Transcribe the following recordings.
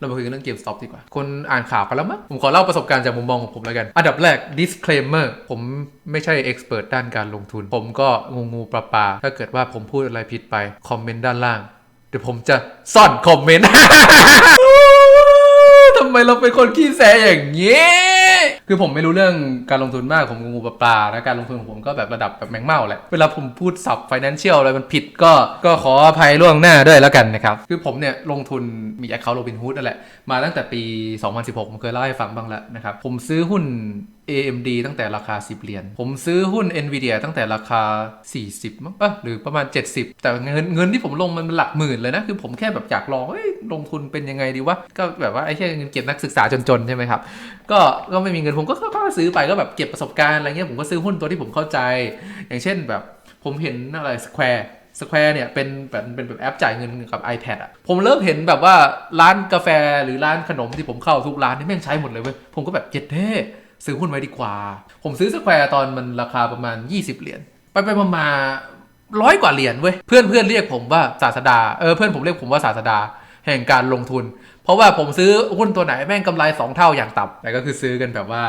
เรามาคุยกันเรื่องเกมสต็อปดีกว่า คนอ่านข่าวกันแล้วมั้ง ผมขอเล่าประสบการณ์จากมุมมองของผมแล้วกัน อันดับแรก disclaimer ผมไม่ใช่ expert ด้านการลงทุน ผมก็งูงูปลาปลาถ้าเกิดว่าผมพูดอะไรผิดไป คอมเมนต์ด้านล่าง เดี๋ยวผมจะซ่อนคอมเมนต์ ทำไมเราเป็นคนขี้แสอย่างนี้ คือผมไม่รู้เรื่องการลงทุนมาก ผมงูปลาปลานะการลงทุนของผมก็แบบระดับแบบแมงเม่าแหละ เวลาผมพูดสับ financial อะไรมันผิดก็ก็ขออภัยล่วงหน้าด้วยแล้วกันนะครับ คือผมเนี่ยลงทุนมีแอคเคาท์โรบินฮูดนั่นแหละ มาตั้งแต่ปี 2016 ผมเคยเล่าให้ฟังบ้างแล้วนะครับ ผมซื้อหุ้น AMD ตั้งแต่ราคา 10 เหรียญ ผมซื้อหุ้น Nvidia ตั้งแต่ราคา 40มั้งปะหรือประมาณ 70 แต่เงินเงินที่ผมลงมันหลักหมื่นเลยนะ คือผมแค่แบบอยากลองเอ้ยลงทุนเป็นยังไงดีวะ ก็แบบว่าไอ้แค่เงินเก็บนักศึกษาจนๆ ใช่ไหมครับ ก็ก็ไม่มีเงินผมก็ก็ซื้อไปก็แบบเก็บประสบการณ์อะไรเงี้ยผมก็ซื้อหุ้นตัวที่ผมเข้าใจ อย่างเช่นแบบผมเห็นอะไร Square Square เนี่ยเป็นแบบเป็นแบบแอปจ่ายเงินกับ iPad อะ ผมเริ่มเห็นแบบว่าร้านกาแฟหรือร้านขนมที่ผมเข้าทุกร้านนี่แม่งใช้หมดเลยเว้ย ผมก็แบบเจ็ดเท่ ซื้อหุ้นไว้ดีกว่า ผมซื้อสแควร์ตอนมันราคาประมาณ 20 เหรียญ ไปไปมามาร้อยกว่าเหรียญเว้ย เพื่อนเพื่อนเรียกผมว่าศาสดา เออเพื่อนผมเรียกผมว่าศาสดา แห่งการลงทุน เพราะว่าผมซื้อหุ้นตัวไหนแม่งกำไร 2 เท่าอย่างต่ำแต่ก็คือซื้อกันแบบว่า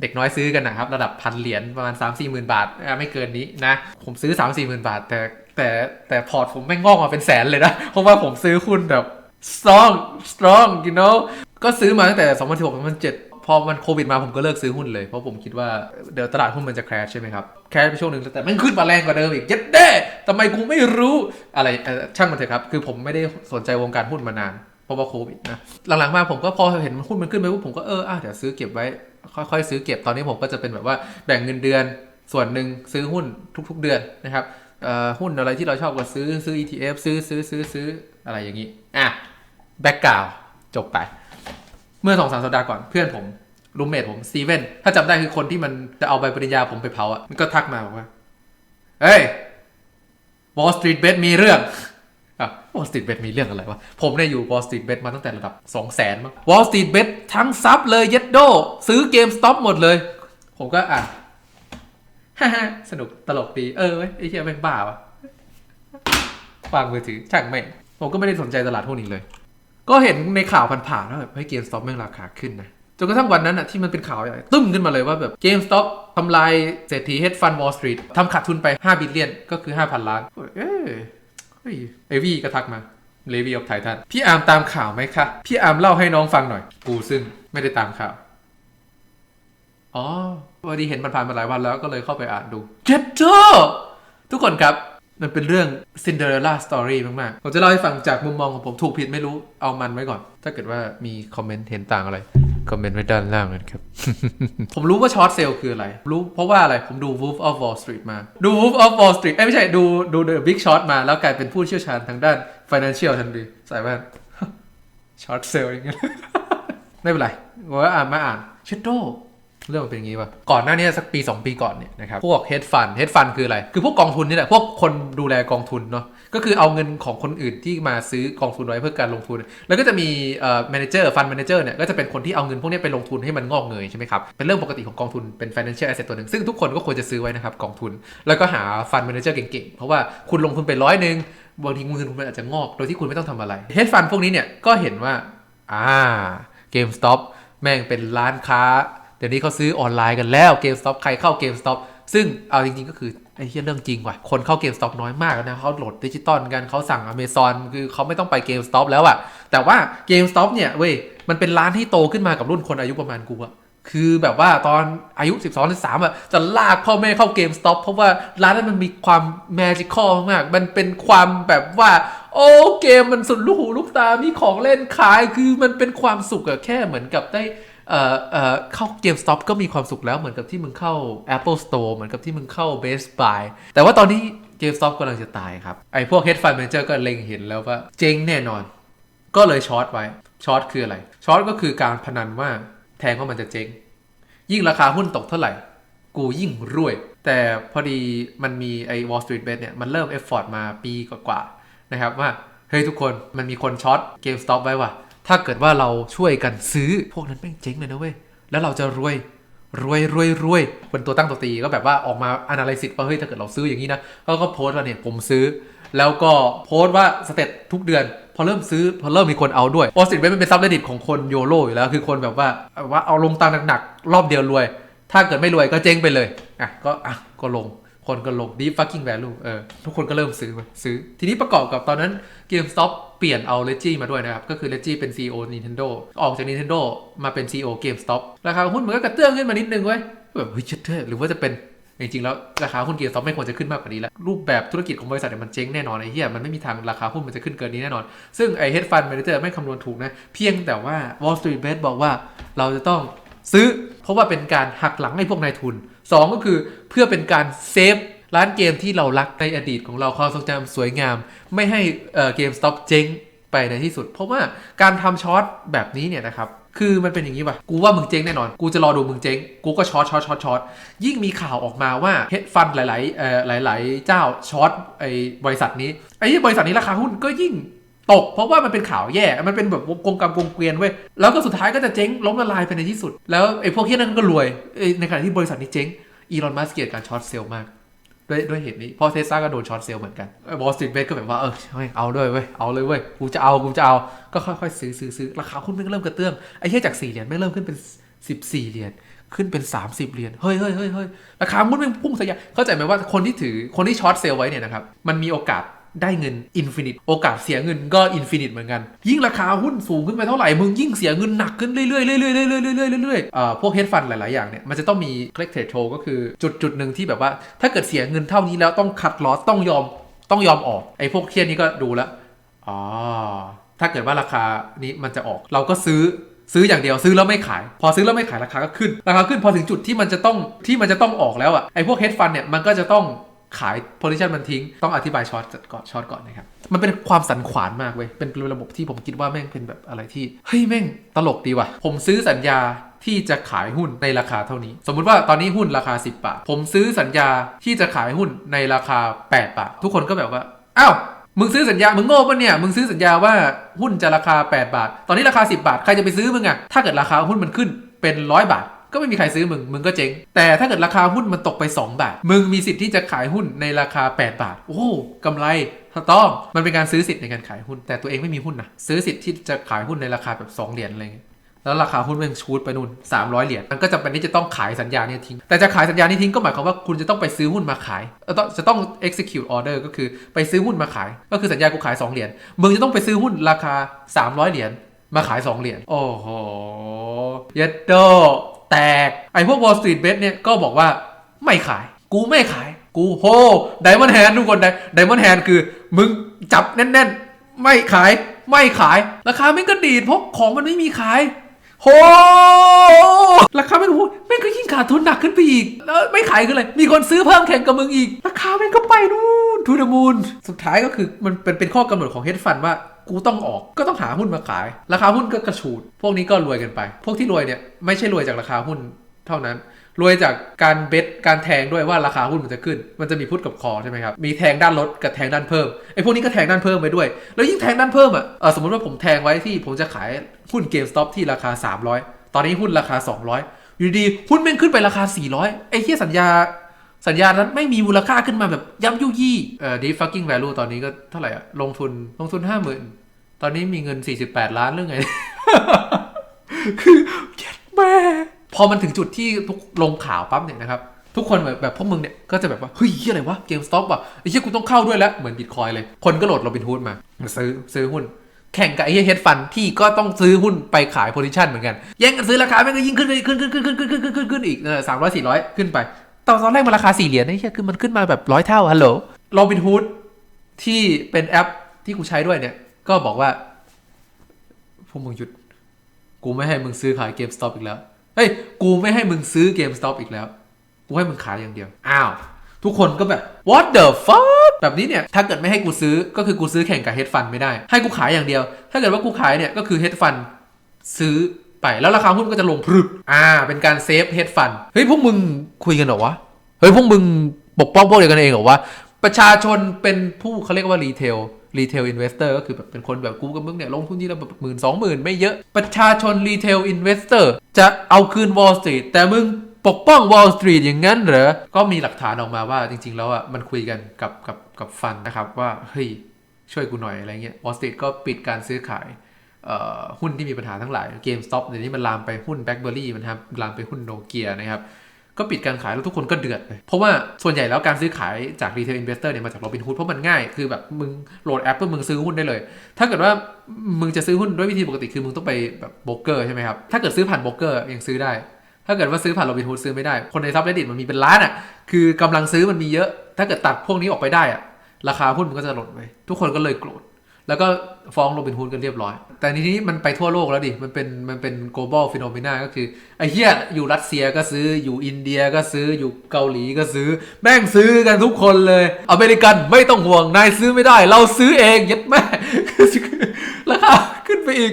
เด็กน้อยซื้อกันนะครับ ระดับพันเหรียญประมาณ 3 4หมื่นบาทไม่เกินนี้นะ ผมซื้อ 3 4หมื่นบาท แต่แต่แต่พอร์ตผมแม่งงอกมาเป็นแสนเลยนะ เพราะว่าผมซื้อหุ้นแบบ strong strong you know ก็ซื้อมาตั้งแต่ 2016 2007 พอมันโควิดมาผมก็เลิกซื้อหุ้นเลย เพราะผมคิดว่าเดี๋ยวตลาดหุ้นมันจะแครชใช่ไหมครับ แครชไปช่วงหนึ่งแต่มันขึ้นมาแรงกว่าเดิมอีกเยัดเด้ทำไมกูไม่รู้อะไรช่างมันเถอะครับ คือผมไม่ได้สนใจวงการหุ้นมานานเพราะว่าโควิดนะหลังๆมาผมก็พอเห็นหุ้นมันขึ้นไปปุ๊บผมก็เอออะเดี๋ยวซื้อเก็บไว้ ค่อยๆ ซื้อเก็บตอนนี้ผมก็จะเป็นแบบว่าแบ่งเงินเดือนส่วนหนึ่งซื้อหุ้นทุก ๆ เดือนนะครับหุ้นอะไรที่เราชอบก็ซื้อซื้อ ETF ซื้อซื้อซื้อซื้ออะไรอย่างนี้อะแบ็กกราวจบไป เมื่อสองสามสัปดาห์ก่อนเพื่อนผมรูมเมทผมซีเว่นถ้าจำได้คือคนที่มันจะเอาใบปริญญาผมไปเผาอะมันก็ทักมาบอกว่าเฮ้ย Wall Street Bet มีเรื่องอะ Wall Street Bet มีเรื่องอะไรวะ ผมเนี่ยอยู่ Wall Street Bet มาตั้งแต่ระดับ 2 0 0แสนมั้ง Wall Street Bet ทั้งซับเลยเย็ดโด ซื้อเกมสต็อปหมดเลย ผมก็อะฮ่าสนุกตลกดี เออเว้ยไอ้เหี้ยแม่งบ้าวะวางมือถือช่างแม่งผมก็ไม่ได้สนใจตลาดหุ้นอีกเลย ก็เห็นในข่าวผ่านๆว่าแบบเฮ้ยเกมสต็อปแม่งราคาขึ้นนะจนกระทั่งวันนั้นอะที่มันเป็นข่าวใหญ่ตึ้มขึ้นมาเลยว่าแบบเกมสต็อปทำลายเศรษฐีเฮดฟันวอลสตรีททำขาดทุนไป 5 บิลเลียน ก็คือ 5,000 ล้าน เอ้ยเอวี่ก็ทักมาเลวีออฟไททันพี่อาร์มตามข่าวไหมคะ พี่อาร์มเล่าให้น้องฟังหน่อย กูซึ่งไม่ได้ตามข่าว อ๋อพอดีเห็นมันผ่านมาหลายวันแล้วก็เลยเข้าไปอ่านดูเจ็ดเจอทุกคนครับ มันเป็นเรื่อง Cinderella Story มาก ๆ ผมจะเล่าให้ฟังจากมุมมองของผมถูกผิดไม่รู้เอามันไว้ก่อน ถ้าเกิดว่ามีคอมเมนต์เห็นต่างอะไร คอมเมนต์ไว้ด้านล่างกันครับ ผมรู้ว่าช็อตเซลคืออะไร รู้เพราะว่าอะไร ผมดู Wolf of Wall Street มา ดู Wolf of Wall Street เอ้ยไม่ใช่ดูดู The Big Short มา แล้วกลายเป็นผู้เชี่ยวชาญทางด้าน Financial ทันทีใส่แว่นช็อตเซลอย่างเงี้ยไม่เป็นไรว่าอ่านมาอ่านเชดโด เรื่องมันเป็นอย่างนี้ป่ะ ก่อนหน้านี้สักปี 2 ปีก่อนเนี่ยนะครับพวกเฮดฟันเฮดฟันคืออะไร คือพวกกองทุนนี่แหละพวกคนดูแลกองทุนเนาะก็คือเอาเงินของคนอื่นที่มาซื้อกองทุนไว้เพื่อการลงทุน แล้วก็จะมีเอ่อแมเนเจอร์ฟันแมเนเจอร์เนี่ยก็จะเป็นคนที่เอาเงินพวกนี้ไปลงทุนให้มันงอกเงยใช่ไหมครับเป็นเรื่องปกติของกองทุนเป็น financial asset ตัวหนึ่งซึ่งทุกคนก็ควรจะซื้อไว้นะครับกองทุน แล้วก็หาฟันแมเนเจอร์เก่งๆเพราะว่าคุณลงทุนไปร้อยหนึ่งบางทีเงินคุณอาจจะงอกโดยที่คุณไม่ต้องทำอะไรเฮดฟันพวกนี้เนี่ยก็เห็นว่าอ่า GameStop แม่งเป็นร้านค้า เดี๋ยวนี้เขาซื้อออนไลน์กันแล้ว GameStop ใครเข้า GameStop ซึ่งเอาจริงๆก็คือไอ้เรื่องจริงว่ะคนเข้า GameStop น้อยมากนะเขาโหลดดิจิตอลกันเขาสั่ง Amazon คือเขาไม่ต้องไป GameStop แล้วอะแต่ว่า GameStop เนี่ยเว้ยมันเป็นร้านที่โตขึ้นมากับรุ่นคนอายุประมาณกูอะคือแบบว่าตอนอายุ 12 13อะจะลากพ่อแม่เข้า GameStop เพราะว่าร้านนั้นมันมีความ magical มาก มันเป็นความแบบว่า โอ้เกมมันสุดลูกหูลูกตา มีของเล่นขายคือมันเป็นความสุขอะแค่เหมือนกับได้ เอ่อเอ่อเข้า GameStop ก็มีความสุขแล้วเหมือนกับที่มึงเข้า Apple Store เหมือนกับที่มึงเข้า Best Buy แต่ว่าตอนนี้ GameStop กำลังจะตายครับ ไอ้พวก Hedge Fund Manager ก็เล็งเห็นแล้วว่าเจ๊งแน่นอน ก็เลยช็อตไว้ช็อตคืออะไรช็อตก็คือการพนันว่าแทงว่ามันจะเจ๊ง ยิ่งราคาหุ้นตกเท่าไหร่ กูยิ่งรวย แต่พอดีมันมีไอ้ Wall Street Bet เนี่ย มันเริ่มเอฟฟอร์ตมาปีกว่าๆนะครับว่าเฮ้ยทุกคนมันมีคนช็อต GameStop ไว้ว่ะ ถ้าเกิดว่าเราช่วยกันซื้อพวกนั้นแม่งเจ๊งเลยนะเว้ย แล้วเราจะรวยรวยรวยรวยเป็นตัวตั้งตัวตีก็แบบว่าออกมา analysis ว่าเฮ้ยถ้าเกิดเราซื้ออย่างนี้นะเขาก็โพสต์ว่าเนี่ยผมซื้อ แล้วก็โพสต์ว่าสเตตทุกเดือน พอเริ่มซื้อพอเริ่มมีคนเอาด้วยวอลสตรีทเว็บมันเป็นซับเรดดิตของคนโยโ o อยู่แล้วคือคนแบบว่าว่าเอาลงตังค์หนักๆรอบเดียวรวย ถ้าเกิดไม่รวยก็เจ๊งไปเลยอะก็อะก็ลง คนก็ลง deep fucking value เออทุกคนก็เริ่มซื้อไปซื้อ ทีนี้ประกอบกับตอนนั้น GameStop เปลี่ยนเอา Reggie มาด้วยนะครับ ก็คือ Reggie เป็น CEO Nintendo ออกจาก Nintendo มาเป็น CEO GameStop ราคาหุ้นมันก็กระเตื้องขึ้นมานิดนึงเว้ยแบบเฮ้ยเชิดเหรือว่าจะเป็นจริงๆแล้วราคาหุ้น GameStop ไม่ควรจะขึ้นมากกว่านี้แล้ว รูปแบบธุรกิจของบริษัทเนี่ยมันเจ๊งแน่นอนไอ้เหี้ยมันไม่มีทางราคาหุ้นมันจะขึ้นเกินนี้แน่นอน ซึ่งไอ้ hedge fund manager ไม่คำนวณถูกนะ เพียงแต่ว่า Wall Street Bet บอกว่าเราจะต้องซื้อ เพราะว่าเป็นการหักหลังให้พวกนายทุน 2 ก็คือเพื่อเป็นการเซฟร้านเกมที่เรารักในอดีตของเราความทรงจำสวยงาม ไม่ให้เอ่อ GameStop เจ๊งไปในที่สุด เพราะว่าการทำช็อตแบบนี้เนี่ยนะครับคือมันเป็นอย่างนี้ป่ะ กูว่ามึงเจ๊งแน่นอน กูจะรอดูมึงเจ๊ง กูก็ช็อตช็อตช็อตช็อตยิ่งมีข่าวออกมาว่าเฮดฟันหลายๆเอ่อหลาย ๆ เจ้าช็อตไอ้บริษัทนี้ไอ้บริษัทนี้ราคาหุ้นก็ยิ่ง ตก เพราะว่ามันเป็นข่าวแย่ มันเป็นแบบกงกรรมกงเกวียนเว้ย แล้วก็สุดท้ายก็จะเจ๊งล้มละลายไปในที่สุด แล้วไอ้พวกเฮี้ยนั้นก็รวย ในขณะที่บริษัทนี้เจ๊ง อีลอน มัสก์เกลียดการช็อตเซลล์มาก ด้วยด้วยเหตุนี้เพราะเทสลาก็โดนช็อตเซลล์เหมือนกันบอสติดเบสก็แบบว่า เออเอาด้วยเว้ย เอาเลยเว้ย กูจะเอา กูจะเอา ก็ค่อยๆซื้อซื้อซื้อราคาหุ้นมันก็เริ่มกระเตื้อง ไอ้เหี้ยจาก4เหรียญไม่เริ่มขึ้นเป็น 14เหรียญขึ้นเป็น 30 เหรียญ เฮ้ยเฮ้ยเฮ้ยเฮ้ยราคาหุ้นมันพุ่งทะยานเข้าใจไหมว่าคนที่ถือ คนที่ช็อตเซลล์ไว้เนี่ยนะครับ มันมีโอกาส ได้เงินอินฟินิตโอกาสเสียเงินก็อินฟินิตเหมือนกัน ยิ่งราคาหุ้นสูงขึ้นไปเท่าไหร่ มึงยิ่งเสียเงินหนักขึ้นเรื่อยๆเรื่อยๆเรื่อยๆเรื่อยๆเรื่อยๆเรื่อยๆเอ่อพวกเฮดฟันหลายๆ อย่างเนี่ย มันจะต้องมีเคล็กเทรดโชก็คือจุดจุดหนึ่งที่แบบว่า ถ้าเกิดเสียเงินเท่านี้แล้วต้องคัดลอสต้องยอมต้องยอมออกไอ้พวกเทียนี้ก็ดูแล้วอ๋อถ้าเกิดว่าราคานี้มันจะออกเราก็ซื้อซื้ออย่างเดียวซื้อแล้วไม่ขาย พอซื้อแล้วไม่ขายราคาก็ขึ้นราคาขึ้นพอถึงจุดที่มันจะต้องที่มันจะต้องออกแล้วอะไอ้พวกเฮดฟันเนี่ยมันก็จะต้อง ขาย position มันทิ้ง ต้องอธิบายช็อตก่อนช็อตก่อนนะครับ มันเป็นความสันขวานมากเว้ย เป็นระบบที่ผมคิดว่าแม่งเป็นแบบอะไรที่ เฮ้ยแม่งตลกดีว่ะ ผมซื้อสัญญาที่จะขายหุ้นในราคาเท่านี้ สมมุติว่าตอนนี้หุ้นราคา 10 บาท ผมซื้อสัญญาที่จะขายหุ้นในราคา 8 บาท ทุกคนก็แบบว่า อ้าว มึงซื้อสัญญา มึงโง่ปะเนี่ย มึงซื้อสัญญาว่าหุ้นจะราคา 8 บาท ตอนนี้ราคา 10 บาท ใครจะไปซื้อมึงอะถ้าเกิดราคาหุ้นมันขึ้นเป็นร้อยบาท ก็ไม่มีใครซื้อมึง มึงก็เจ๊ง แต่ถ้าเกิดราคาหุ้นมันตกไป 2 บาท มึงมีสิทธิ์ที่จะขายหุ้นในราคา 8 บาท โอ้กำไรถูกต้องมันเป็นการซื้อสิทธิ์ในการขายหุ้น แต่ตัวเองไม่มีหุ้นนะซื้อสิทธิ์ที่จะขายหุ้นในราคาแบบ2เหรียญอะไรเงี้ยแล้วราคาหุ้นมันชูดไปนู่น300 เหรียญ มันก็จำเป็นที่จะต้องขายสัญญาเนี่ยทิ้ง แต่จะขายสัญญานี้ทิ้งก็หมายความว่าคุณจะต้องไปซื้อหุ้นมาขาย จะต้อง execute order ก็คือไปซื้อหุ้นมาขาย ก็คือสัญญากูขาย 2 เหรียญ มึงจะต้องไปซื้อหุ้นราคา 300 เหรียญ มาขาย 2 เหรียญ โอ้โห เยดโด แตกไอพวก Wall Street Bet เนี่ยก็บอกว่าไม่ขาย กูไม่ขาย กูโฮไดมอนด์แฮนทุกคนไดมอนด์แฮนคือมึงจับแน่นๆ ไม่ขายไม่ขาย ราคาไม่งก็ดีดเพราะของมันไม่มีขายโหราคาไม่รู้แม่งก็ยิ่งขาดทุนหนักขึ้นไปอีก แล้วไม่ขายคืออะไร มีคนซื้อเพิ่มแข่งกับมึงอีก ราคาแม่งก็ไปนู่นทูเดมูนสุดท้ายก็คือมันเป็นเป็นข้อกำหนดของเฮดฟันว่า กูต้องออกก็ต้องหาหุ้นมาขาย ราคาหุ้นก็กระฉูด พวกนี้ก็รวยกันไป พวกที่รวยเนี่ยไม่ใช่รวยจากราคาหุ้นเท่านั้น รวยจากการเบสการแทงด้วยว่าราคาหุ้นมันจะขึ้น มันจะมีพุทกับคอใช่ไหมครับ มีแทงด้านลดกับแทงด้านเพิ่มไอ้พวกนี้ก็แทงด้านเพิ่มไปด้วย แล้วยิ่งแทงด้านเพิ่มอะสมมติว่าผมแทงไว้ที่ผมจะขายหุ้นเกมสต็อปที่ราคา 300 ตอนนี้หุ้นราคา 200 อยู่ดีหุ้นแม่งขึ้นไปราคา 400ไอ้เหี้ยสัญญา สัญญานั้นไม่มีมูลค่าขึ้นมาแบบยับยุยี่เอ่อ deep fucking ตอนนี้ก็เท่าไหร่อะลงทุนลงทุนห้าหมื่นตอนนี้มีเงินสี่สิบแปดล้านเรื่องไง คือเย็ดแม่พอมันถึงจุดที่ทุกลงข่าวปั๊บเนี่ยนะครับ ทุกคนแบบแบบพวกมึงเนี่ย ก็จะแบบว่า เฮ้ยอะไรวะเกมสต็อปอะไอ้เชี่ยกูต้องเข้าด้วยแล้ว เหมือนบิตคอยเลย คนก็โหลดเราเป็นหุ้นมา ซื้อซื้อหุ้น แข่งกับไอ้เฮดฟันที่ก็ต้องซื้อหุ้นไปขายโพซิชันเหมือนกัน แย่งกันซื้อราคาแม่งก็ยิ่งขึ้นไปขึ้นขึ้นขึ้นขึ้นขึ้นขึ้นขึ้นอีกเออสามร้อยสี่ร้อยขึ้นไป ตอนตอนแรกมันราคาสี่เหรียญไอ้เหี้ยคือมันขึ้นมาแบบร้อยเท่าฮัลโหลโรบินฮูดที่เป็นแอปที่กูใช้ด้วยเนี่ย ก็บอกว่าพวกมึงหยุด กูไม่ให้มึงซื้อขายเกมสต็อปอีกแล้วเฮ้ยกูไม่ให้มึงซื้อเกมสต็อปอีกแล้ว กูให้มึงขายอย่างเดียว อ้าว ทุกคนก็แบบ what the fuck แบบนี้เนี่ย ถ้าเกิดไม่ให้กูซื้อก็คือกูซื้อแข่งกับเฮดฟันไม่ได้ ให้กูขายอย่างเดียว ถ้าเกิดว่ากูขายเนี่ยก็คือเฮดฟันซื้อ ไปแล้วราคาหุ้นก็จะลงพรึบอ่า เป็นการเซฟเฮดฟันเฮ้ยพวกมึงคุยกันเหรอวะเฮ้ยพวกมึงปกป้องพวกเดียวกันเองเหรอวะประชาชนเป็นผู้เขาเรียกว่ารีเทลรีเทลอินเวสเตอร์ก็คือแบบเป็นคนแบบกูกับมึงเนี่ยลงทุนที่ละแบบหมื่นสองหมื่นไม่เยอะ ประชาชนรีเทลอินเวสเตอร์จะเอาคืนวอลสตรีทแต่มึงปกป้อง Wall Street อย่างนั้นเหรอ ก็มีหลักฐานออกมาว่าจริง ๆ แล้วอะมันคุยกันกับกับกับฟันนะครับว่าเฮ้ยช่วยกูหน่อยอะไรเงี้ย Wall Street ก็ปิดการซื้อขาย หุ้นที่มีปัญหาทั้งหลาย GameStop เดี๋ยวนี้มันลามไปหุ้น BlackBerry มันทำลามไปหุ้นโนเกียนะครับก็ปิดการขายแล้วทุกคนก็เดือดไปเพราะว่าส่วนใหญ่แล้วการซื้อขายจาก Retail Investor เนี่ยมาจาก Robinhood เพราะมันง่าย คือแบบมึงโหลดแอปเพื่อมึงซื้อหุ้นได้เลย ถ้าเกิดว่ามึงจะซื้อหุ้นด้วยวิธีปกติคือมึงต้องไปแบบโบรกเกอร์ใช่ไหมครับ ถ้าเกิดซื้อผ่านโบรกเกอร์ยังซื้อได้ ถ้าเกิดว่าซื้อผ่าน Robinhood ซื้อไม่ได้ คนในซับเรดดิมันมีเป็นล้านอะ คือกำลังซื้อมันมีเยอะ ถ้าเกิดตัดพวกนี้ออกไปได้อะ ราคาหุ้นมันก็จะหล่นไปทุกคนก็เลยโกรธ แล้วก็ฟ้องโรบินฮูดกันเรียบร้อย แต่ทีนี้มันไปทั่วโลกแล้วดิ มันเป็นมันเป็น global phenomena ก็คือ ไอ้เหี้ยอยู่รัสเซียก็ซื้ออยู่อินเดียก็ซื้ออยู่เกาหลีก็ซื้อ แม่งซื้อกันทุกคนเลย อเมริกันไม่ต้องห่วงนายซื้อไม่ได้ เราซื้อเองยัดแม่ราคา ขึ้นไปอีก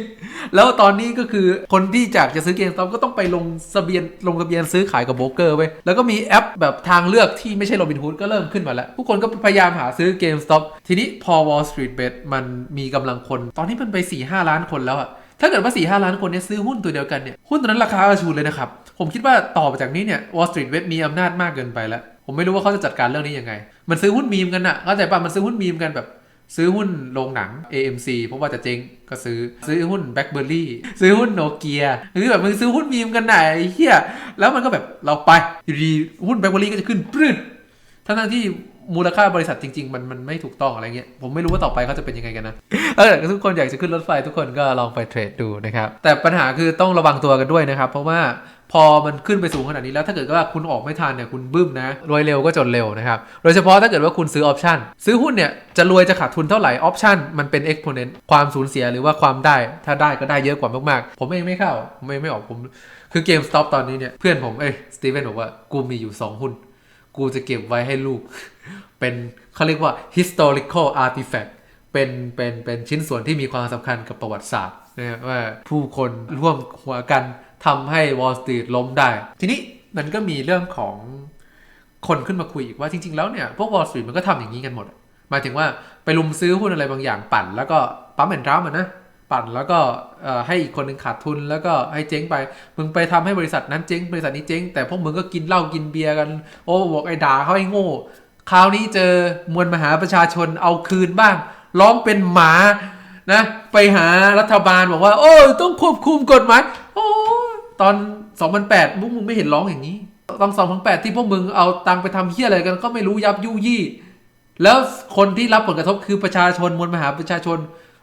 แล้วตอนนี้ก็คือคนที่จากจะซื้อเกมสต็อปก็ต้องไปลงทะเบียนลงทะเบียนซื้อขายกับโบรกเกอร์ไว้ยแล้วก็มีแอปแบบทางเลือกที่ไม่ใช่โรบินฮูดก็เริ่มขึ้นมาแล้ว ผู้คนก็พยายามหาซื้อเกมสต็อปทีนี้พอ Wall Street Bet มันมีกำลังคน ตอนนี้มันไป4 5ล้านคนแล้วอะถ้าเกิดว่า4 5ล้านคนเนี่ยซื้อหุ้นตัวเดียวกันเนี่ยหุ้นตัวนั้นราคากระชูดเลยนะครับผมคิดว่าต่อไปจากนี้เนี่ย Wall Street Bet มีอำนาจมากเกินไปแล้ว ผมไม่รู้ว่าเขาจะจัดการเรื่องนี้ยังไง มันซื้อหุ้นมีมกันอะเข้าใจป่ะมันซื้อหุ้นมีมกันแบบ ซื้อหุ้นโรงหนัง AMC เพราะว่าจะเจ๊งก็ซื้อ ซื้อหุ้น BlackBerry ซื้อหุ้นโนเกียคือแบบมึงซื้อหุ้นมีมกันไหนเฮียแล้วมันก็แบบเราไปอยู่ดีหุ้น BlackBerry ก็จะขึ้นปรืดทั้งที่ มูลค่าบริษัทจริง ๆ มันมันไม่ถูกต้องอะไรเงี้ยผมไม่รู้ว่าต่อไปเขาจะเป็นยังไงกันนะเออทุกคนอยากจะขึ้นรถไฟทุกคนก็ลองไปเทรดดูนะครับ แต่ปัญหาคือต้องระวังตัวกันด้วยนะครับ เพราะว่าพอมันขึ้นไปสูงขนาดนี้แล้วถ้าเกิดว่าคุณออกไม่ทันเนี่ยคุณบึ้มนะรวยเร็วก็จนเร็วนะครับ โดยเฉพาะถ้าเกิดว่าคุณซื้อออปชันซื้อหุ้นเนี่ยจะรวยจะขาดทุนเท่าไหร่ออปชันมันเป็น exponent ความสูญเสียหรือว่าความได้ ถ้าได้ก็ได้เยอะกว่ามากๆ ผมเองไม่เข้าผมเองไม่ออกผม คือเกมสต็อปตอนนี้เนี่ยเพื่อนผมเอ้ยสตีเวนบอกว่ากูมีอยู่ 2 หุ้น กูจะเก็บไว้ให้ลูก เป็นเขาเรียกว่า historical artifact เป็นเป็นเป็นชิ้นส่วนที่มีความสำคัญกับประวัติศาสตร์นะว่าผู้คนร่วมหัวกันทำให้ Wall Street ล้มได้ ทีนี้มันก็มีเรื่องของคนขึ้นมาคุยอีกว่าจริง ๆ แล้วเนี่ยพวก Wall Street มันก็ทำอย่างนี้กันหมดหมายถึงว่าไปลุมซื้อหุ้นอะไรบางอย่างปั่น แล้วก็ปั๊มแอนด์ดรามันนะ ปั่นแล้วก็ให้อีกคนหนึ่งขาดทุนแล้วก็ให้เจ๊งไป มึงไปทำให้บริษัทนั้นเจ๊งบริษัทนี้เจ๊งแต่พวกมึงก็กินเหล้ากินเบียร์กัน โอ้บอกไอ้ด่าเขาไอ้โง่คราวนี้เจอมวลมหาประชาชนเอาคืนบ้าง ร้องเป็นหมานะไปหารัฐบาลบอกว่า โอ้ยต้องควบคุมกฎหมายโอ้ตอน 2008พวกมึงไม่เห็นร้องอย่างนี้ตอน2008 ที่พวกมึงเอาตังค์ไปทำเฮี้ยอะไรกันก็ไม่รู้ยับยุยี่ แล้วคนที่รับผลกระทบคือประชาชนมวลมหาประชาชน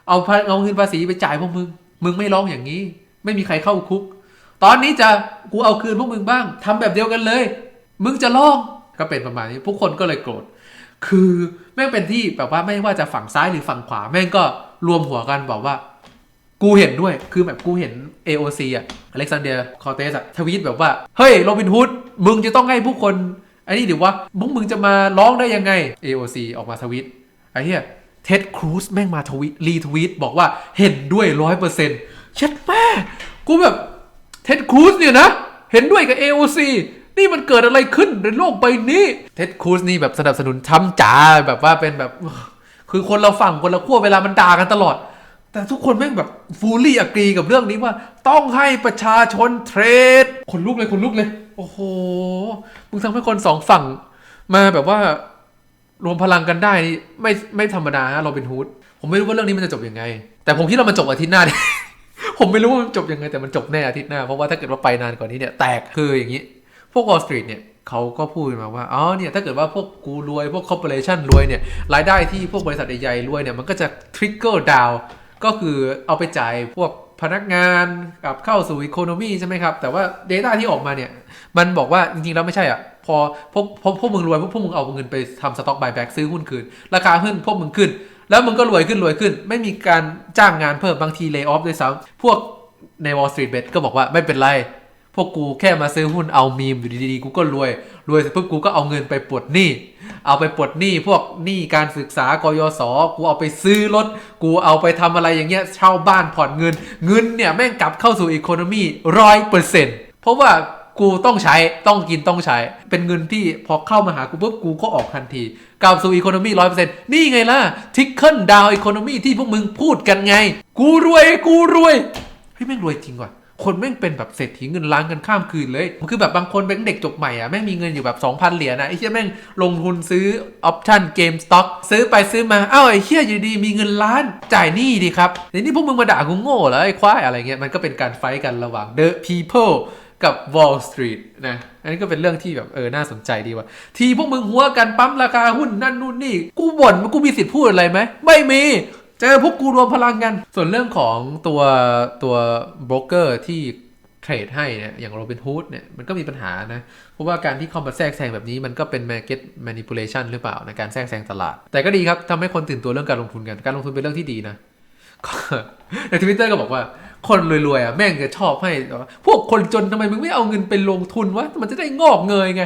เอาเอาเงินภาษีไปจ่ายพวกมึง มึงไม่ร้องอย่างนี้ ไม่มีใครเข้าคุก ตอนนี้จะกูเอาคืนพวกมึงบ้างทำแบบเดียวกันเลย มึงจะร้องก็เป็นประมาณนี้ ผู้คนก็เลยโกรธ คือแม่งเป็นที่แบบว่าไม่ว่าจะฝั่งซ้ายหรือฝั่งขวาแม่งก็รวมหัวกันบอกว่ากูเห็นด้วย คือแบบกูเห็น AOC อะ อเล็กซานเดียคอเตสอะทวีตแบบว่า เฮ้ย โรบินฮูด มึงจะต้องให้ผู้คนไอ้นี่ดิว่ามึงมึงจะมาร้องได้ยังไง AOC ออกมาทวีต ไอ้เหี้ย เท็ดครูซแม่งมาทวีตรีทวีตบอกว่าเห็นด้วยร้อยเปอร์เซ็นต์ชัดแม่กูแบบเท็ดครูซเนี่ยนะ เห็นด้วยกับ AOC นี่มันเกิดอะไรขึ้นในโลกใบนี้ เท็ดครูซนี่แบบสนับสนุนช้ำจ๋าแบบว่าเป็นแบบ คือคนเราฝั่งคนละขั้วเวลามันด่ากันตลอด แต่ทุกคนแม่งแบบฟูลี่อกรีกับเรื่องนี้ว่า ต้องให้ประชาชนเทรดคนลุกเลยคนลุกเลย โอ้โหมึงทำให้คนสองฝั่งมาแบบว่า รวมพลังกันได้นี่ไม่ไม่ธรรมดาโรบินฮูดผมไม่รู้ว่าเรื่องนี้มันจะจบยังไง แต่ผมคิดว่ามันจบอาทิตย์หน้าเนี่ยผมไม่รู้ว่ามันจบยังไงแต่มันจบแน่อาทิตย์หน้า เพราะว่าถ้าเกิดว่าไปนานกว่านี้เนี่ยแตกคืออย่างนี้ พวก Wall Street เนี่ยเขาก็พูดมาว่า อ๋อ เนี่ย ถ้าเกิดว่าพวกกูรวย พวก corporation รวยเนี่ย รายได้ที่พวกบริษัทใหญ่ๆรวยเนี่ย มันก็จะ trigger down ก็คือเอาไปจ่ายพวกพนักงานกับเข้าสู่ economy ใช่ไหมครับ แต่ว่า Data ที่ออกมาเนี่ย มันบอกว่าจริงๆแล้วไม่ใช่อะ พอพวกพวกพวกมึงรวยพวกพวกมึงเอาเงินไปทำ stock buyback ซื้อหุ้นคืน ราคาหุ้นพวกมึงขึ้น แล้วมึงก็รวยขึ้นรวยขึ้น ไม่มีการจ้างงานเพิ่มบางที lay off ด้วยซ้ำพวกใน Wall Street Bet ก็บอกว่าไม่เป็นไร พวกกูแค่มาซื้อหุ้นเอามีมอยู่ดีๆ กูก็รวย รวยเสร็จปุ๊บกูก็เอาเงินไปปลดหนี้ เอาไปปลดหนี้พวกหนี้การศึกษากยศกูเอาไปซื้อรถ กูเอาไปทำอะไรอย่างเงี้ยเช่าบ้านผ่อนเงิน เงินเนี่ยแม่งกลับเข้าสู่อีโคโนมีร้อยเปอร์เซ็นต์เพราะว่า กูต้องใช้ต้องกินต้องใช้ เป็นเงินที่พอเข้ามาหากูปุ๊บกูก็ออกทันทีกลับสู่อีโคโนมีร้อยเปอร์เซ็นต์นี่ไงล่ะทิกเกิลดาวอีโคโนมีที่พวกมึงพูดกันไง กูรวยกูรวยเฮ้ยแม่งรวยจริงว่ะคนแม่งเป็นแบบเศรษฐีเงินล้านกันข้ามคืนเลยคือแบบบางคนเป็นเด็กจบใหม่อะแม่งมีเงินอยู่แบบ 2,000 เหรียญนะไอ้เหี้ยแม่งลงทุนซื้อออปชั่นเกมสต็อกซื้อไปซื้อมาอ้าวไอ้เหี้ยอยู่ดีมีเงินล้านจ่ายหนี้ดีครับในนี่พวกมึงมาด่ากูโง่เหรอไอ้ควายอะไรเงี้ยมันก็เป็นการไฟท์กันระหว่าง the people กับ Wall Street นะอันนี้ก็เป็นเรื่องที่แบบเออน่าสนใจดีว่ะทีพวกมึงหัวกันปั๊มราคาหุ้นนั่นนู่นนี่ กูบ่นกูมีสิทธิ์พูดอะไรไหม ไม่มี เจอพวกกูรวมพลังกัน ส่วนเรื่องของตัวตัวโบรกเกอร์ที่เทรดให้เนี่ยอย่างโรบินฮูดเนี่ยมันก็มีปัญหานะ เพราะว่าการที่เข้ามาแทรกแซงแบบนี้มันก็เป็น market manipulation หรือเปล่าในการแทรกแซงตลาด แต่ก็ดีครับทำให้คนตื่นตัวเรื่องการลงทุนกัน การลงทุนเป็นเรื่องที่ดีนะในทวิตเตอร์ก็บอกว่า คนรวยๆอะแม่งจะชอบให้ พวกคนจนทำไมมึงไม่เอาเงินไปลงทุนวะมันจะได้งอกเงยไง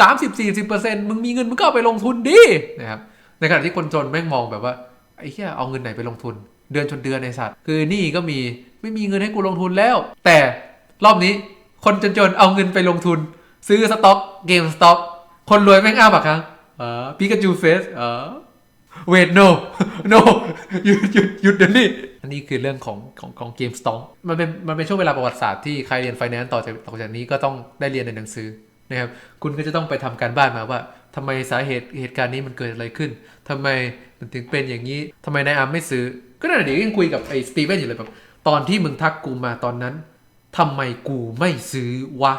สามสิบสี่สิบเปอร์เซ็นต์มึงมีเงินมึงก็เอาไปลงทุนดินะครับในขณะที่คนจนแม่งมองแบบว่าไอ้เหี้ยเอาเงินไหนไปลงทุน เดือนชนเดือนในสัตว์ คือนี่ก็มีไม่มีเงินให้กูลงทุนแล้ว แต่รอบนี้คนจนๆเอาเงินไปลงทุน ซื้อสต็อกเกมสต็อกคนรวยแม่งอ้าปากค้างอ่าปิกาจูเฟสอ่า wait no no หยุดหยุดหยุดเดี๋ยวนี้ อันนี้คือเรื่องของของของเกมสต็อกมันเป็นมันเป็นช่วงเวลาประวัติศาสตร์ที่ใครเรียนไฟแนนซ์ต่อจากต่อจากนี้ก็ต้องได้เรียนในหนังสือนะครับ คุณก็จะต้องไปทำการบ้านมาว่าทำไมสาเหตุเหตุการณ์นี้มันเกิดอะไรขึ้นทำไมมันถึงเป็นอย่างนี้ทำไมนายอาร์มไม่ซื้อ ก็นั่นแหละเดี๋ยวยังคุยกับไอ้สตีเวนอยู่เลยแบบตอนที่มึงทักกูมาตอนนั้นทำไมกูไม่ซื้อวะ